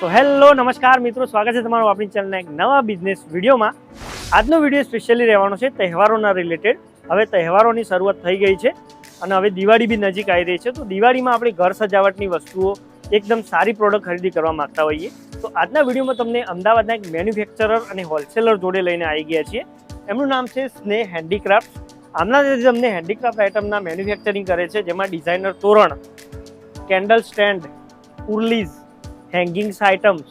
So hello, નમસ્કાર મિત્રો, સ્વાગત છે તમારું આપણી ચેનલના એક નવા બિઝનેસ વિડીયોમાં. આજનો વીડિયો સ્પેશિયલી રહેવાનો છે તહેવારોના રિલેટેડ હવે તહેવારોની શરૂઆત થઈ ગઈ છે અને હવે દિવાળી બી નજીક આવી રહી છે. તો દિવાળીમાં આપણે ઘર સજાવટની વસ્તુઓ, એકદમ સારી પ્રોડક્ટ ખરીદી કરવા માગતા હોઈએ. તો આજના વિડીયોમાં તમને અમદાવાદના એક મેન્યુફેક્ચરર અને હોલસેલર જોડે લઈને આવી ગયા છીએ. એમનું નામ છે સ્નેહ હેન્ડીક્રાફ્ટ આમના જે તમને હેન્ડીક્રાફ્ટ આઇટમના મેન્યુફેક્ચરિંગ કરે છે, જેમાં ડિઝાઇનર તોરણ કેન્ડલ સ્ટેન્ડ ઉર્લીઝ હેંગિંગ્સ આઇટમ્સ,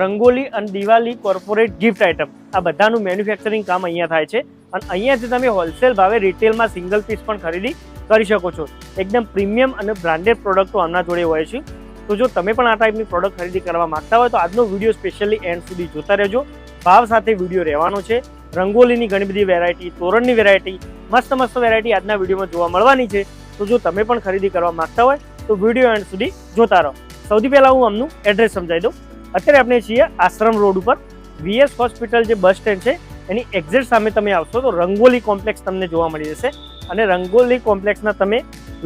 રંગોલી અને દિવાળી કોર્પોરેટ ગિફ્ટ આઇટમ, આ બધાનું મેન્યુફેક્ચરિંગ કામ અહીંયા થાય છે. અને અહીંયાથી તમે હોલસેલ ભાવે રિટેલમાં સિંગલ પીસ પણ ખરીદી કરી શકો છો. એકદમ પ્રીમિયમ અને બ્રાન્ડેડ પ્રોડક્ટો આમના જોડે હોય છે. તો જો તમે પણ આ ટાઈપની પ્રોડક્ટ ખરીદી કરવા માંગતા હોય તો આજનો વીડિયો સ્પેશિયલી એન્ડ સુધી જોતા રહેજો. ભાવ સાથે વીડિયો રહેવાનો છે. રંગોલીની ઘણી બધી વેરાયટી, તોરણની વેરાયટી, મસ્ત મસ્ત વેરાયટી આજના વિડીયોમાં જોવા મળવાની છે. તો જો તમે પણ ખરીદી કરવા માંગતા હોય તો વીડિયો એન્ડ સુધી જોતા રહો. સૌથી પહેલાં હું અમનું એડ્રેસ સમજાવી દઉં. અત્યારે આપણે છીએ આશ્રમ રોડ ઉપર. વીએસ હોસ્પિટલ જે બસ સ્ટેન્ડ છે, એની એક્ઝેક્ટ સામે તમે આવશો તો રંગોલી કોમ્પ્લેક્સ તમને જોવા મળી જશે. અને રંગોલી કોમ્પ્લેક્સના તમે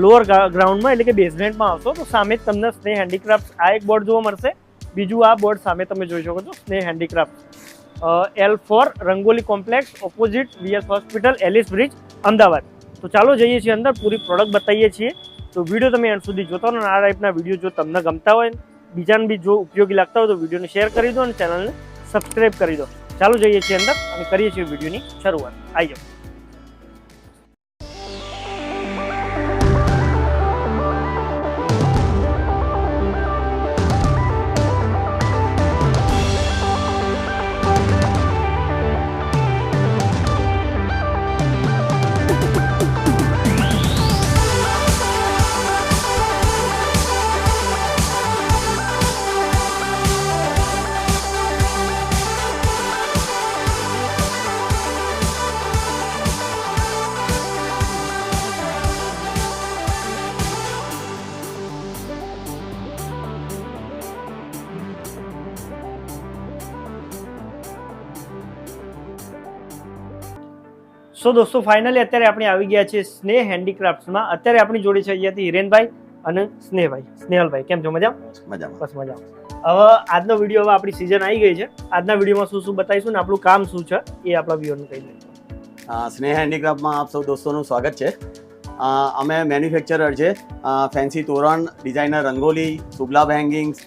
લોઅર ગ્રાઉન્ડમાં એટલે કે બેઝમેન્ટમાં આવશો તો સામે જ તમને સ્નેહ હેન્ડીક્રાફ્ટ આ એક બોર્ડ જોવા મળશે. બીજું આ બોર્ડ સામે તમે જોઈ શકો છો Sneh handicraft L four rangoli complex opposite VS hospital Ellis bridge Ahmedabad. તો ચાલો જઈએ છીએ અંદર. પૂરી પ્રોડક્ટ બતાવીએ છીએ. તો વીડિયો તમે એન્ડ સુધી જોતા હોય અને આ ટાઈપના વીડિયો જો તમને ગમતા હોય બીજાને બી જો ઉપયોગી લાગતા હોય તો વિડીયોને શેર કરી દો અને ચેનલને સબસ્ક્રાઇબ કરી દો. ચાલુ જઈએ છીએ અંદર અને કરીએ છીએ વિડીયોની શરૂઆત. આવી જાઓ. સો દોસ્તો ફાઇનલી અત્યારે આપણે આવી ગયા છે સ્નેહ હેન્ડીક્રાફ્ટમાં અત્યારે આપણી જોડે છે અહીંયાથી હિરેનભાઈ અને સ્નેહભાઈ. સ્નેહલભાઈ કેમ છો? મજા મજામાં. બસ મજા હવે આજનો વીડિયો હવે આપણી સિઝન આવી ગઈ છે. આજના વિડીયોમાં શું શું બતાવીશું ને આપણું કામ શું છે એ આપણા વ્યુઅરને કહી દઈએ. સ્નેહ હેન્ડીક્રાફ્ટમાં આપ સૌ દોસ્તોનું સ્વાગત છે. અમે મેન્યુફેક્ચરર છે. ફેન્સી તોરણ ડિઝાઇનર રંગોલી સુબલાબ હેંગિંગ્સ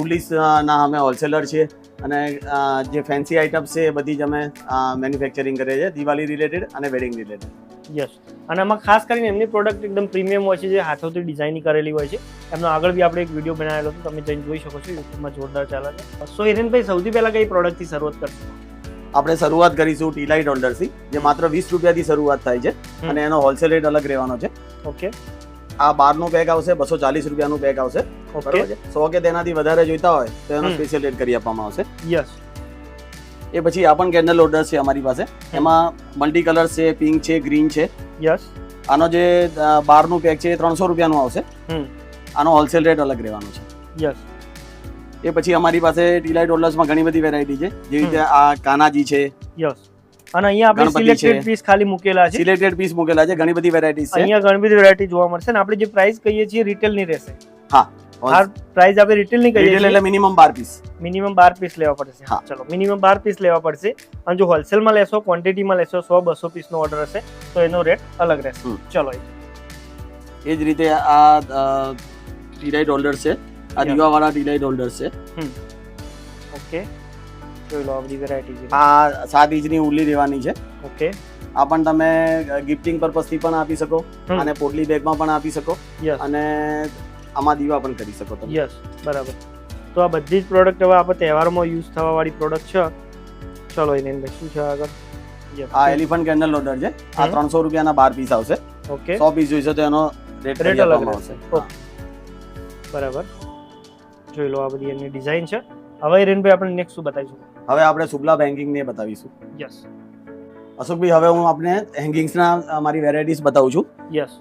ઉર્લીસના અમે હોલસેલર છીએ. અને જે ફેન્સી આઇટમ્સ છે એ બધી જ અમે મેન્યુફેક્ચરિંગ કરીએ છીએ દિવાળી રિલેટેડ અને વેડિંગ રિલેટેડ યસ અને આમાં ખાસ કરીને એમની પ્રોડક્ટ એકદમ પ્રીમિયમ હોય છે જે હાથોથી ડિઝાઇન કરેલી હોય છે. એમનો આગળ બી આપણે એક વીડિયો બનાવેલો હતો તમે જઈને જોઈ શકો છો યુટ્યુબમાં જોરદાર ચાલે છે. સો હિરેનભાઈ સૌથી પહેલાં કઈ પ્રોડક્ટથી શરૂઆત કરશું? આપણે શરૂઆત કરીશું ટીલાઇટ હોલ્ડરથી જે માત્ર વીસ રૂપિયાથી શરૂઆત થાય છે અને એનો હોલસેલ રેટ અલગ રહેવાનો છે. ઓકે આ બારનું પેક આવશે બસો ચાલીસ રૂપિયાનું પેક આવશે. છે? સો કે તેનાથી વધારે જોઈતા હોય તો એનો. સ્પેશિયલ રેટ કરી આપવામાં આવશે. યસ એ પછી આ પણ કેન્ડલ ઓર્ડર છે અમારી પાસે. એમાં મલ્ટી કલર છે પિંક છે ગ્રીન છે. યસ આનો જે બારનું પેક છે એ ત્રણસો રૂપિયાનું આવશે. આનો હોલસેલ રેટ અલગ રહેવાનો છે. યસ એ પછી અમારી પાસે ટીલાઇટ ઓર્ડર્સમાં ઘણી બધી વેરાયટી છે. જેવી રીતે આ કાનાજી છે. યસ અને અહીંયા આપણે સિલેક્ટેડ પીસ ખાલી મૂકેલા છે. સિલેક્ટેડ પીસ મૂકેલા છે. ઘણી બધી વેરાયટી છે. અહીંયા ઘણી બધી વેરાયટી જોવા મળશે અને આપણે જે પ્રાઇસ કહીએ છીએ રિટેલની રહેશે. હા. આ પ્રાઇસ આપણે રિટેલની કહીએ છીએ. એટલે મિનિમમ બાર પીસ મિનિમમ બાર પીસ લેવા પડશે. હા. ચલો મિનિમમ બાર પીસ લેવા પડશે. અને જો હોલસેલમાં લેશો ક્વોન્ટિટીમાં લેશો સો બસો પીસનો ઓર્ડર હશે તો એનો રેટ અલગ રહેશે. ચલો એ. જ રીતે આ ટીલાઇટ હોલ્ડર છે. આ. દીવાવાળા ટીલાઇટ હોલ્ડર છે. ઓકે જોઈ લો બધી વેરાયટી છે. આ સાત ઇંચની ઉલ્લી દેવાની છે. ઓકે આ પણ તમે ગિફ્ટિંગ પર્પઝથી પણ આપી શકો અને પોટલી બેગમાં પણ આપી શકો યસ અને આમાં દીવા પણ કરી શકો તમે. યસ બરાબર. તો આ બધી જ પ્રોડક્ટ હવે આપણે તહેવારોમાં યુઝ થવા વાળી પ્રોડક્ટ છે. ચલો એને અંદર શું છે આગળ. આ એલિફન્ટ કેન્ડલ લોડર છે. આ ત્રણસો રૂપિયાના બાર પીસ આવશે. ઓકે સો પીસ જોઈશે તો એનો રેટ રેટ અલગ આવશે. બરાબર. જોઈ લો આ બધી એની ડિઝાઇન છે. હવે રેનભાઈ આપણે નેક્સ્ટ શું બતાવીશું. હવે આપણે સુબલા બેંકિંગ ને બતાવીશું. યસ અશોકભાઈ હવે હું આપણે હેંગિંગ્સના મારી વેરાયટીઝ બતાવું છું. યસ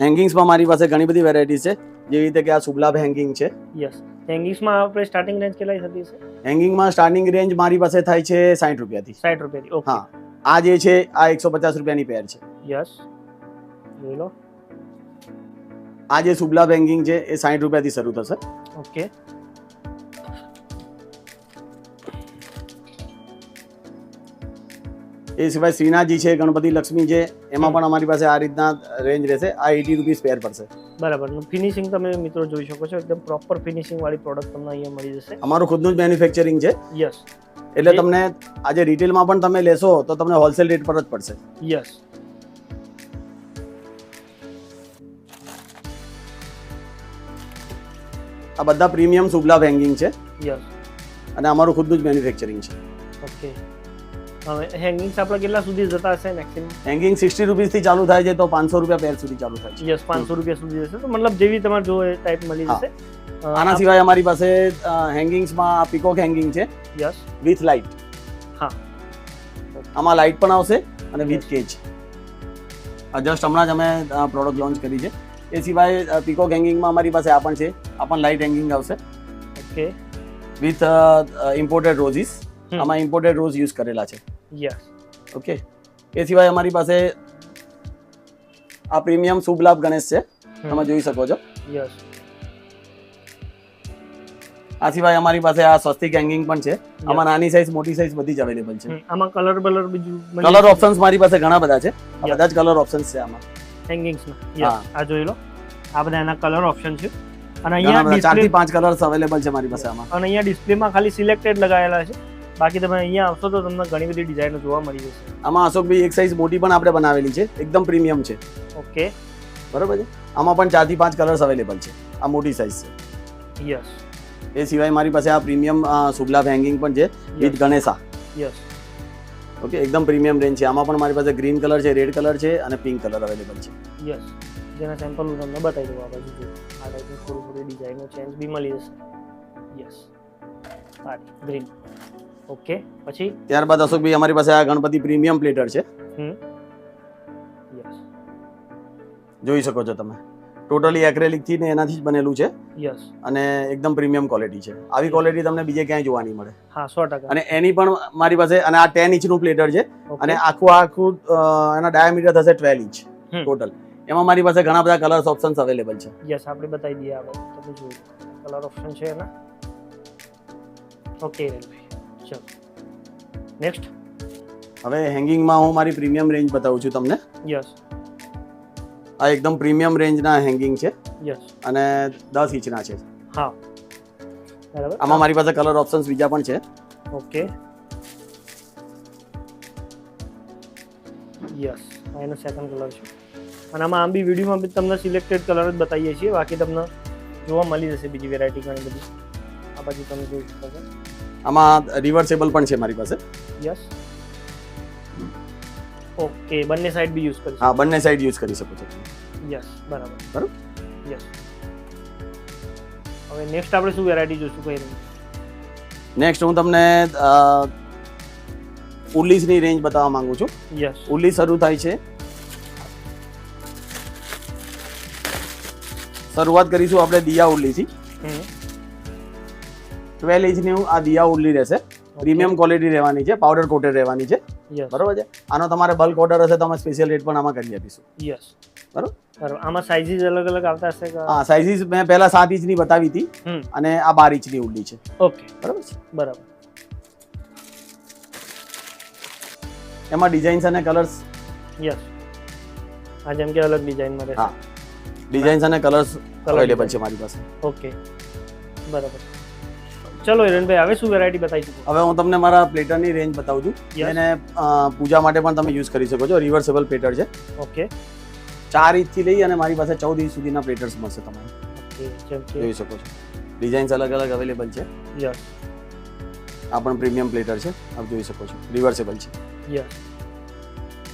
હેંગિંગ્સમાં મારી પાસે ઘણી બધી વેરાયટીઝ છે. જેવી રીતે કે આ સુબલાબ હેંગિંગ છે. યસ હેંગિંગ્સમાં આપણે સ્ટાર્ટિંગ રેન્જ કેટલી થતી હશે? હેંગિંગમાં સ્ટાર્ટિંગ રેન્જ મારી પાસે થાય છે સાઠ રૂપિયાથી. સાઠ રૂપિયાથી. ઓકે હા. આ જે છે આ એકસો પચાસ રૂપિયાની પેર છે. યસ જોઈ લો. આ જે સુબલાબ હેંગિંગ છે એ સાઠ રૂપિયાથી શરૂ થશે. ઓકે એ સિવાય શ્રીનાથજી છે ગણપતિ લક્ષ્મી છે એમાં પણ અમારી પાસે આ રીતના રેન્જ રહેશે. આ એટી રૂપીસ પેર પડશે. બરાબર. ફિનિશિંગ તમે મિત્રો જોઈ શકો છો એકદમ પ્રોપર ફિનિશિંગ વાળી પ્રોડક્ટ તમને અહીંયા મળી જશે. અમારું ખુદનું જ મેન્યુફેક્ચરિંગ છે. યસ એટલે તમને આજે રિટેલમાં પણ તમે લેશો તો તમને હોલસેલ રેટ પર જ પડશે. યસ આ બધા પ્રીમિયમ સુગલા હેંગિંગ છે. યસ અને અમારું ખુદનું જ મેન્યુફેક્ચરિંગ છે. ઓકે હવે હેંગિંગ્સ આપણે કેટલા સુધી જતા હશે મેક્સિમમ હેંગિંગ સિક્સટી રૂપીઝથી ચાલુ થાય છે તો પાંચસો રૂપિયા પેર સુધી ચાલુ થાય છે. યસ પાંચસો રૂપિયા સુધી જશે. તો મતલબ જેવી તમારે જો એ ટાઈપ મળી જશે આના સિવાય અમારી પાસે હેંગિંગ્સમાં પીકોક હેંગિંગ છે. યસ વિથ લાઇટ હા. આમાં લાઇટ પણ આવશે અને વિથ કેજ જસ્ટ હમણાં જ અમે પ્રોડક્ટ લોન્ચ કરી છે. એ સિવાય પીકોક હેંગિંગમાં અમારી પાસે આ પણ છે. આ પણ લાઇટ હેંગિંગ આવશે. ઓકે વિથ ઇમ્પોર્ટેડ રોઝીસ આમાં ઇમ્પોર્ટેડ રોઝ યુઝ કરેલા છે. યસ ઓકે એ સિવાય અમારી પાસે આ પ્રીમિયમ શુભ લાભ ગણેશ છે. તમે જોઈ શકો છો. યસ આ સિવાય અમારી પાસે આ સ્વસ્તિક હેંગિંગ પણ છે. આમાં નાની સાઇઝ મોટી સાઇઝ બધી જ અવેલેબલ છે. આમાં કલર બલર બીજું કલર ઓપ્શન્સ મારી પાસે ઘણા બધા છે. બધા જ કલર ઓપ્શન્સ છે આમાં. હેંગિંગ્સમાં. આ જોઈ લો. આ બધા એના કલર ઓપ્શન છે. અને અહીંયા ચારથી પાંચ કલર્સ અવેલેબલ છે મારી પાસે આમાં. અને અહીંયા ડિસ્પ્લેમાં ખાલી સિલેક્ટેડ લગાવેલા છે. બાકી તમે અહીંયા આવશો તો તમને ઘણી બધી ડિઝાઇનો જોવા મળી જશે. આમાં અશોકભાઈ એક સાઇઝ મોટી પણ આપણે બનાવેલી છે એકદમ પ્રીમિયમ છે. ઓકે. બરાબર છે? આમાં પણ ચારથી પાંચ કલર્સ અવેલેબલ છે. આ મોટી સાઇઝ છે. યસ એ સિવાય મારી પાસે આ પ્રીમિયમ શુભલાભ હેંગિંગ પણ છે વિથ ગણેશા. યસ ઓકે એકદમ પ્રીમિયમ રેન્જ છે. આમાં પણ મારી પાસે ગ્રીન કલર છે રેડ કલર છે અને પિંક કલર અવેલેબલ છે. યસ જેના સેમ્પલ હું તમને બતાવી દઉં આ બાજુ જો. આ ટાઈપની થોડી થોડી ડિઝાઇનો ચેન્જ બી મળી જશે. યસ આ ગ્રીન ઓકે પછી? ત્યારબાદ અશોકભાઈ અમારી પાસે આ ગણપતિ પ્રીમિયમ પ્લેટર છે. યસ જોઈ શકો છો તમે. ટોટલી એક્રેલિકથી ને એનાથી જ બનેલું છે. યસ અને એકદમ પ્રીમિયમ ક્વોલિટી છે. આવી ક્વોલિટી તમને બીજે ક્યાંય જોવા નહીં મળે. હા સો ટકા. અને એની પણ મારી પાસે અને આ ટેન ઇંચનું પ્લેટર છે. અને આખું આખું એના ડાયામીટર થશે ટ્વેલ્વ ઇંચ. ટોટલ એમાં મારી પાસે ઘણા બધા કલર્સ ઓપ્શન્સ અવેલેબલ છે. યસ આપણે બતાવી દઈએ આપણે તમે જોયું કલર ઓપ્શન છે એના. ઓકે ચલો. નેક્સ્ટ હવે હેંગિંગમાં હું મારી પ્રીમિયમ રેન્જ બતાવું છું તમને. યસ આ એકદમ પ્રીમિયમ રેન્જના હેંગિંગ છે. યસ અને દસ ઇંચના છે. હા. બરાબર? આમાં મારી પાસે કલર ઓપ્શન્સ બીજા પણ છે. ઓકે યસ એનો સેકન્ડ કલર છે. અને આમાં આમ બી વિડીયોમાં તમને સિલેક્ટેડ કલર જ બતાવીએ છીએ. બાકી તમને જોવા મળી જશે બીજી વેરાયટી ઘણી બધી. આ બાજુ તમે જોઈ શકો છો. આમાં રિવર્સેબલ પણ છે મારી પાસે. યસ ઓકે બંને સાઈડ બી યુઝ કરી હા બંને સાઈડ યુઝ કરી શકો છો યસ બરાબર. બરાબર. યસ હવે નેક્સ્ટ આપણે શું વેરાયટી જોઈશું કઈ નેક્સ્ટ હું તમને ઉલ્લીસની રેન્જ બતાવવા માંગુ છું. યસ ઉલ્લી શરૂ થાય છે. શરૂઆત કરીશું આપણે દિયા ઉલ્લીથી. ટ્વેલ્વ ઇંચની આ દિયા ઉડલી રહેશે. પ્રીમિયમ ક્વોલિટી રહેવાની છે પાવડર કોટેડ રહેવાની છે. બરોબર છે? આનો તમારે બલ્ક ઓર્ડર હશે તો અમે સ્પેશિયલ રેટ પણ આમાં કરી આપીશું. યસ બરોબર? આમાં સાઇઝીસ અલગ અલગ આવતા હશે હા સાઇઝીસ મેં પહેલા સાત ઇંચની બતાવી હતી. અને આ બાર ઇંચની ઉડલી છે. ઓકે બરોબર છે? બરાબર. એમાં ડિઝાઇન્સ અને કલર્સ યસ આ જેમ કે અલગ ડિઝાઇનમાં રહેશે હા. ડિઝાઇન્સ અને કલર્સ અવેલેબલ છે મારી પાસે. ઓકે બરાબર. ચલો હિરણભાઈ હવે શું વેરાયટી બતાવી શકો? હવે હું તમને મારા પ્લેટરની રેન્જ બતાવું છું. એને પૂજા માટે પણ તમે યુઝ કરી શકો છો. રિવર્સેબલ પ્લેટર છે. ઓકે. ચાર ઇંચથી લઈ અને મારી પાસે ચૌદ ઇંચ સુધીના પ્લેટર્સ મળશે તમારે. જોઈ શકો છો. ડિઝાઇન્સ અલગ અલગ અવેલેબલ છે. યસ આ પણ પ્રીમિયમ પ્લેટર છે. આપ જોઈ શકો છો. રિવર્સેબલ છે. યસ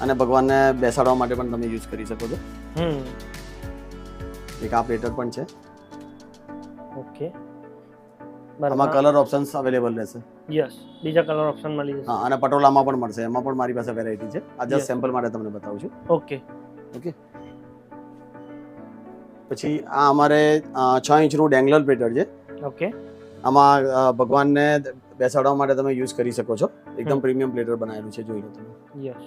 અને ભગવાનને બેસાડવા માટે પણ તમે યુઝ કરી શકો છો. હમ. એક આ પ્લેટર પણ છે. ઓકે. આમાં કલર ઓપ્શન્સ અવેલેબલ રહેશે. યસ બીજા કલર ઓપ્શન મળી જશે. હા અને પટોલામાં પણ મળશે. એમાં પણ મારી પાસે વેરાયટી છે. આ જસ્ટ સેમ્પલ માટે તમને બતાવું છું. ઓકે ઓકે પછી આ અમારે છ ઇંચનું ડેંગલર પ્લેટર છે. ઓકે આમાં ભગવાનને બેસાડવા માટે તમે યુઝ કરી શકો છો. એકદમ પ્રીમિયમ પ્લેટર બનાવેલું છે જોઈ લો તમે. યસ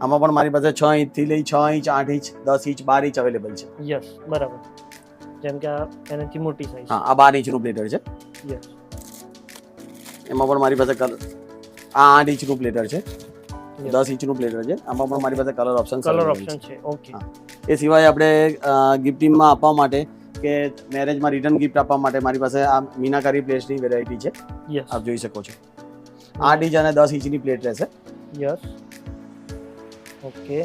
આમાં પણ મારી પાસે છ ઇંચથી લઈ છ ઇંચ આઠ ઇંચ દસ ઇંચ બાર ઇંચ અવેલેબલ છે. યસ બરાબર. જેમ કે આ એનાથી મોટી સાઈઝ હા આ બાર ઇંચનું પ્લેટર છે. યસ એમાં પણ મારી પાસે કલર આ આઠ ઇંચનું પ્લેટર છે. દસ ઇંચનું પ્લેટર છે. આમાં પણ મારી પાસે કલર ઓપ્શન કલર ઓપ્શન છે. ઓકે એ સિવાય આપણે ગિફ્ટિંગમાં આપવા માટે કે મેરેજમાં રિટર્ન ગિફ્ટ આપવા માટે મારી પાસે આ મીનાકારી પ્લેટ્સની વેરાયટી છે. યસ આપ જોઈ શકો છો. આઠ ઇંચ અને દસ ઇંચની પ્લેટ રહેશે. યસ ઓકે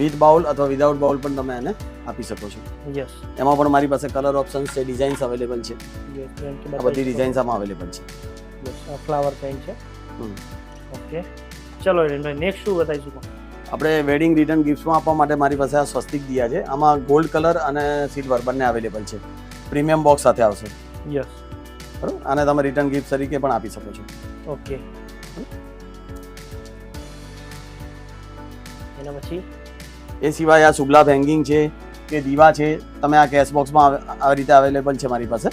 વિથ બાઉલ અથવા વિધાઉટ બાઉલ પણ તમે એને આપી શકો છો. યસ એમાં પણ મારી પાસે કલર ઓપ્શન્સ છે ડિઝાઇન્સ અવેલેબલ છે. આ બધી ડિઝાઇન્સ આમાં અવેલેબલ છે. યસ ફ્લાવર પેન છે. ઓકે ચલો નેક્સ્ટ શું બતાવીશું આપણે વેડિંગ રિટર્ન ગિફ્ટમાં આપવા માટે મારી પાસે આ સ્વસ્તિક દિયા છે. આમાં ગોલ્ડ કલર અને સિલ્વર બંને અવેલેબલ છે. પ્રીમિયમ બોક્સ સાથે આવશે. યસ બરાબર? અને તમે રિટર્ન ગિફ્ટ તરીકે પણ આપી શકો છો. ઓકે એના પછી? એ સિવાય આ સુગલાબ હેંગિંગ છે કે દીવા છે તમે આ કેશ બોક્સમાં આ રીતે અવેલેબલ છે મારી પાસે.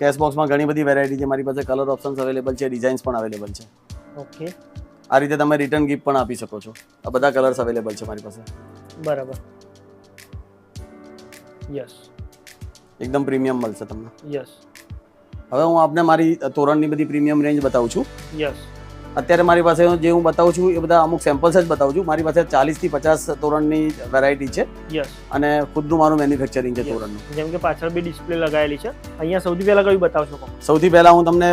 કેશબોક્સમાં ઘણી બધી વેરાયટી છે મારી પાસે કલર ઓપ્શન્સ અવેલેબલ છે ડિઝાઇન્સ પણ અવેલેબલ છે. ઓકે આ રીતે તમે રિટર્ન ગિફ્ટ પણ આપી શકો છો. આ બધા કલર્સ અવેલેબલ છે મારી પાસે. બરાબર. યસ એકદમ પ્રીમિયમ મળશે તમને. યસ હવે હું આપને મારી તોરણની બધી પ્રીમિયમ રેન્જ બતાવું છું. યસ અત્યારે મારી પાસે જે હું બતાવું છું એ બધા અમુક સેમ્પલ્સ જ બતાવું છું. મારી પાસે ચાલીસથી પચાસ તોરણની વેરાયટી છે. યસ અને ખુદનું મારું મેન્યુફેક્ચરિંગ છે તોરણનું. જેમ કે પાછળ બી ડિસ્પ્લે લગાવેલી છે. અહીંયા સૌથી પહેલા કયું બતાવશો સૌથી પહેલાં હું તમને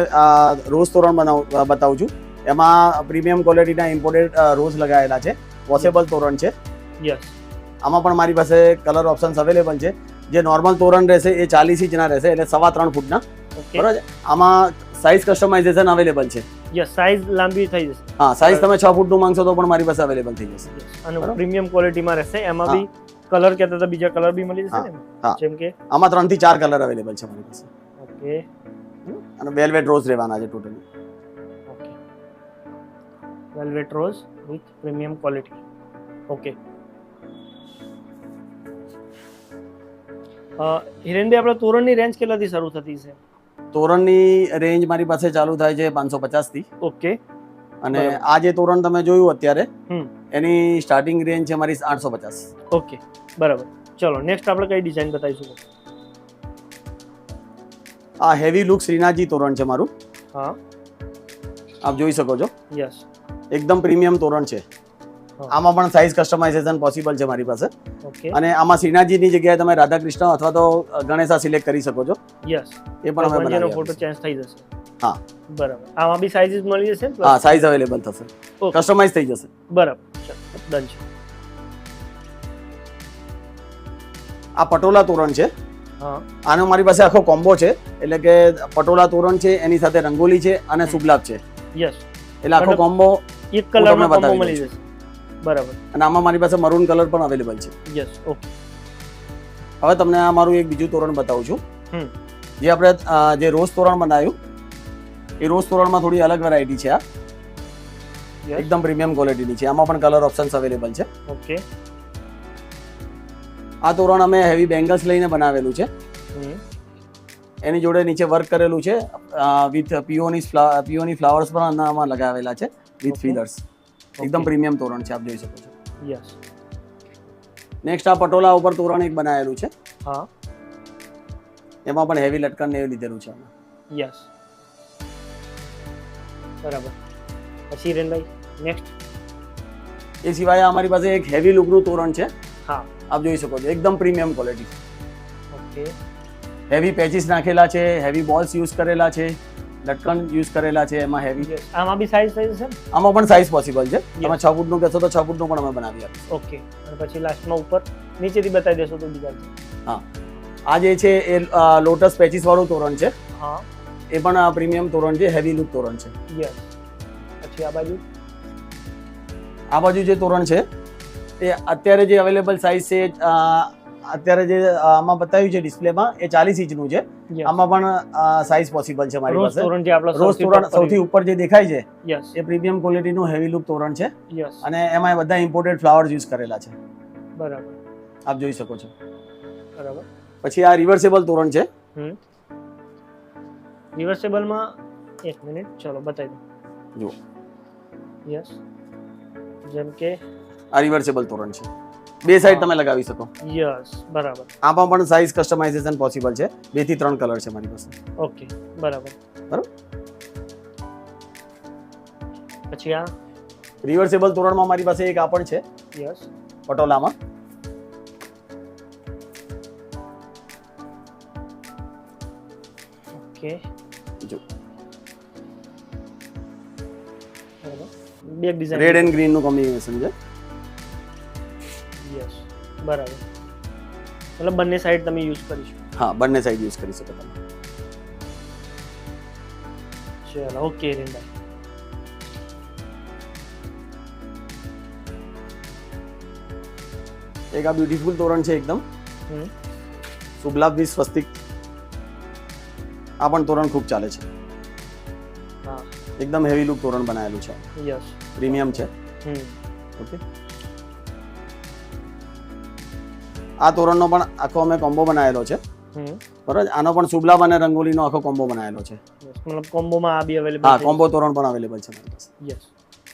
રોઝ તોરણ બનાવું બતાવું છું. એમાં પ્રીમિયમ ક્વોલિટીના ઇમ્પોર્ટેડ રોઝ લગાવેલા છે. વોશેબલ તોરણ છે. યસ આમાં પણ મારી પાસે કલર ઓપ્શન્સ અવેલેબલ છે. જે નોર્મલ તોરણ રહેશે એ ચાલીસ ઇંચના રહેશે એટલે સવા ત્રણ ફૂટના. બરાબર આમાં સાઇઝ કસ્ટમાઇઝેશન અવેલેબલ છે. યસ સાઈઝ લાંબી થઈ જશે. હા સાઇઝ તમે છ ફૂટનું માંગશો તો પણ મારી પાસે અવેલેબલ થઈ જશે. અને. પ્રીમિયમ ક્વોલિટીમાં રહેશે. એમાં બી કલર કહેતા હતા બીજા કલર બી મળી જશે ને? જેમ કે? આમાં ત્રણથી ચાર કલર અવેલેબલ છે મારી પાસે. ઓકે. અને વેલ્વેટ રોઝ રહેવાના છે totally okay. Velvet rose with premium quality okay. હિરેનભાઈ આપણે તોરણની રેન્જ કેટલાથી શરૂ થતી છે? તોરણની રેન્જ મારી પાસે ચાલુ થાય છે પાંચસો પચાસથી. ઓકે. અને આ જે તોરણ તમે જોયું અત્યારે હમ. એની સ્ટાર્ટિંગ રેન્જ છે મારી આઠસો પચાસ. ઓકે. બરાબર. ચલો નેક્સ્ટ આપણે કઈ ડિઝાઇન બતાવીશું? આ હેવી લુક શ્રીનાથજી તોરણ છે મારું. હા. આપ જોઈ શકો છો. યસ એકદમ પ્રીમિયમ તોરણ છે. આમાં પણ સાઇઝ કસ્ટમાઇઝેશન પોસિબલ છે મારી પાસે. અને આમાં શ્રીનાથજીની જગ્યાએ તમે રાધાકૃષ્ણ અથવા તો ગણેશા સિલેક્ટ કરી શકો છો. યસ એ પણ અમે બનાવી ફોટો ચેન્જ થઈ જશે. હા. બરાબર. આમાં બી સાઇઝીસ મળી જશે હા સાઇઝ અવેલેબલ થશે. કસ્ટમાઇઝ થઈ જશે. બરાબર. ડન છે. આ પટોલા તોરણ છે. આનો મારી પાસે આખો કોમ્બો છે. એટલે કે પટોળા તોરણ છે એની સાથે રંગોલી છે અને સુગલાબ છે. યસ એટલે આખો કોમ્બો એક કલરમાં કોમ્બો બતાવી મળી જશે. બરાબર. અને આમાં મારી પાસે મરૂન કલર પણ અવેલેબલ છે. યસ ઓકે હવે તમને આ મારું એક બીજું તોરણ બતાવું છું. જે આપણે જે રોઝ તોરણ બનાવ્યું એ રોઝ તોરણમાં થોડી અલગ વેરાયટી છે આ. એકદમ પ્રીમિયમ ક્વોલિટીની છે. આમાં પણ કલર ઓપ્શન્સ અવેલેબલ છે. ઓકે આ તોરણ અમે હેવી બેંગલ્સ લઈને બનાવેલું છે. એની જોડે નીચે વર્ક કરેલું છે. વિથ પીઓની પીઓની ફ્લાવર્સ પણ આમાં લગાવેલા છે. વિથ ફિલર્સ એકદમ પ્રીમિયમ તોરણ છે આપ જોઈ શકો છો. યસ નેક્સ્ટ આ પટોલા ઉપર તોરણ એક બનાવેલું છે. હા. એમાં પણ હેવી લટકન ને એવું લીધેલું છે. યસ બરાબર. પછી રેનભાઈ નેક્સ્ટ એ સિવાય અમારી પાસે એક હેવી લુકનું તોરણ છે. હા. આપ જોઈ શકો છો એકદમ premium quality okay heavy patches નાખેલા છે હેવી બોલ્સ યુઝ કરેલા છે. લટકન યુઝ કરેલા છે એમાં હેવી છે. આમાં બી સાઇઝ સાઈઝ છે? આમાં પણ સાઇઝ પોસિબલ છે. તમે છ ફૂટનું કહેશો તો છ ફૂટનું પણ અમે બનાવી આપીશું. ઓકે અને પછી લાસ્ટમાં ઉપર નીચેથી બતાવી દેશો તો બીજા છે આ જે છે એ લોટસ પેચીસ વાળું તોરણ છે. હા. એ પણ પ્રીમિયમ તોરણ છે હેવી લુક તોરણ છે. યસ પછી આ બાજુ? આ બાજુ જે તોરણ છે એ અત્યારે જે અવેલેબલ સાઇઝ છે અત્યારે જે આમાં બતાવ્યું છે ડિસ્પ્લેમાં એ ચાલીસ ઇંચનું છે. આમાં પણ સાઇઝ પોસિબલ છે મારી પાસે. રોજ તોરણ સૌથી ઉપર જે દેખાય છે એ પ્રીમિયમ ક્વોલિટીનું હેવી લુક તોરણ છે. અને એમાં બધા ઇમ્પોર્ટેડ ફ્લાવર્સ યુઝ કરેલા છે. બરાબર. આપ જોઈ શકો છો. બરાબર. પછી આ રિવર્સેબલ તોરણ છે. રિવર્સેબલમાં એક મિનિટ ચલો બતાવી દો જુઓ. યસ જેમ કે આ રિવર્સેબલ તોરણ છે. બે સાઈડ તમે લગાવી શકો. યસ બરાબર. આમાં પણ સાઇઝ કસ્ટમાઇઝેશન પોસિબલ છે. બેથી ત્રણ કલર છે મારી પાસે. ઓકે બરાબર. બરાબર? પછી આ? રિવર્સેબલ તોરણમાં મારી પાસે એક આ પણ છે યસ. પટોલામાં. ઓકે. જો. બે ડિઝાઇન રેડ એન્ડ ગ્રીનનું કોમ્બિનેશન છે. યસ બરાબર. મતલબ બંને સાઈડ તમે યુઝ કરી શકો હા બંને સાઈડ યુઝ કરી શકો તમે. ચલો ઓકે હિરેનભાઈ એક આ બ્યુટીફુલ તોરણ છે એકદમ. શુભલાભની શુભલાભ સ્વસ્તિક. આ પણ તોરણ ખૂબ ચાલે છે. એકદમ હેવી લુક તોરણ બનાવેલું છે. યસ પ્રીમિયમ છે. ઓકે આ તોરણનો પણ આખો અમે કોમ્બો બનાવેલો છે. બરાબર? આનો પણ સુબલાબ અને રંગોલીનો આખો કોમ્બો બનાવેલો છે. મતલબ કોમ્બોમાં આ બી અવેલેબલ હા કોમ્બો તોરણ પણ અવેલેબલ છે યસ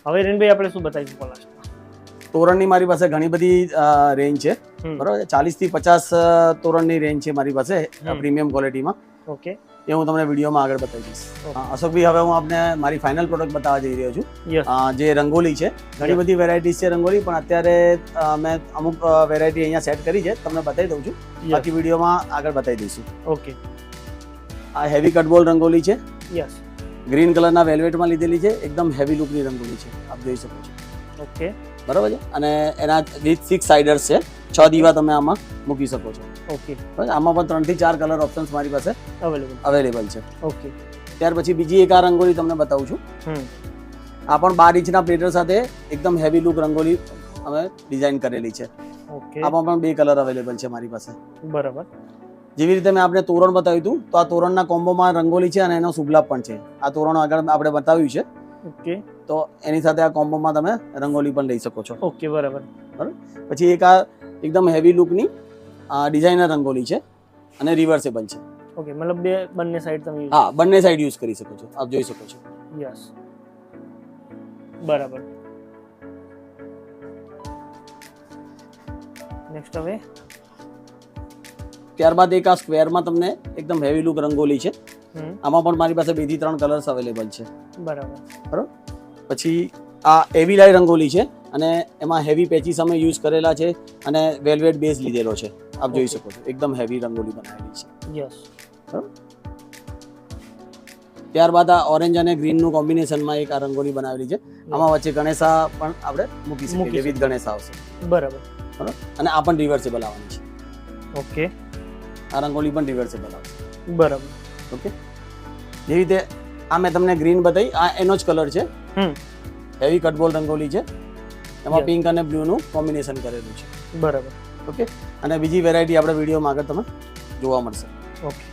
હવે રેનભાઈ આપણે શું બતાવીશું લાસ્ટમાં તોરણની મારી પાસે ઘણી બધી રેન્જ છે. બરાબર? ચાલીસથી પચાસ તોરણની રેન્જ છે મારી પાસે પ્રીમિયમ ક્વોલિટીમાં ઓકે એ હું તમને વિડીયોમાં આગળ બતાવી દઈશ. અશોકભાઈ હવે હું આપને મારી ફાઇનલ પ્રોડક્ટ બતાવવા જઈ રહ્યો છું. જે રંગોલી છે ઘણી બધી વેરાયટીઝ છે રંગોલી પણ અત્યારે મેં અમુક વેરાયટી અહીંયા સેટ કરી છે. તમને બતાવી દઉં છું. બાકી વિડીયોમાં આગળ બતાવી દઈશું. ઓકે આ હેવી કટબોલ રંગોલી છે. યસ ગ્રીન કલરના વેલ્વેટમાં લીધેલી છે. એકદમ હેવી લુકની રંગોલી છે. આપ જોઈ શકો છો. ઓકે. બરાબર છે? અને એના વિથ સિક્સ સાઇડર્સ છે. છ દીવા તમે આમાં મૂકી શકો છો. ઓકે. આમાં પણ ત્રણથી ચાર કલર ઓપ્શન્સ મારી પાસે અવેલેબલ અવેલેબલ છે. ઓકે. ત્યાર પછી બીજી એક આ રંગોલી તમને બતાવું છું. આ પણ બાર ઇંચના પ્લેટર સાથે એકદમ હેવી લુક રંગોલી અમે ડિઝાઇન કરેલી છે. આમાં પણ બે કલર અવેલેબલ છે મારી પાસે. બરાબર. જેવી રીતે મેં આપણે તોરણ બતાવ્યું હતું તો આ તોરણના કોમ્બોમાં રંગોલી છે અને એનો શુભલાભ પણ છે. આ તોરણ આગળ આપણે બતાવ્યું છે. ઓકે. તો એની સાથે આ કોમ્બોમાં તમે રંગોલી પણ લઈ શકો છો. ઓકે બરાબર. બરાબર? પછી એક આ એકદમ હેવી લુકની ડિઝાઇનર રંગોલી છે અને રિવર્સેબલ છે. ઓકે મતલબ બે બંને સાઈડ તમે હા બંને સાઈડ યુઝ કરી શકો છો. આપ જોઈ શકો છો. યસ બરાબર. નેક્સ્ટ હવે? ત્યારબાદ એક આ સ્ક્વેરમાં તમને એકદમ હેવી લુક રંગોલી છે. આમાં પણ મારી પાસે બેથી ત્રણ કલર્સ અવેલેબલ છે. બરાબર. બરાબર? પછી આ એવી લાઈ રંગોલી છે અને એમાં હેવી પેચીસ અમે યુઝ કરેલા છે અને વેલ્વેટ બેઝ લીધેલો છે. આપ જોઈ શકો છો એકદમ હેવી રંગોલી બનાવેલી છે. યસ ત્યારબાદ આ ઓરેન્જ અને ગ્રીનનું કોમ્બિનેશનમાં એક આ રંગોલી બનાવેલી છે. આમાં વચ્ચે ગણેશા પણ આપણે મૂકી શકીએ વિથ ગણેશા આવશે. બરાબર. બરાબર? અને આ પણ રિવર્સેબલ આવવાની છે. ઓકે આ રંગોલી પણ રિવર્સેબલ આવશે બરાબર. ઓકે જેવી રીતે આ મેં તમને ગ્રીન બતાવી આ એનો જ કલર છે. હેવી કટબોલ રંગોલી છે. એમાં. પિંક અને બ્લુનું કોમ્બિનેશન કરેલું છે. બરાબર. ઓકે અને બીજી વેરાયટી આપણે વિડીયોમાં આગળ તમે જોવા મળશે. ઓકે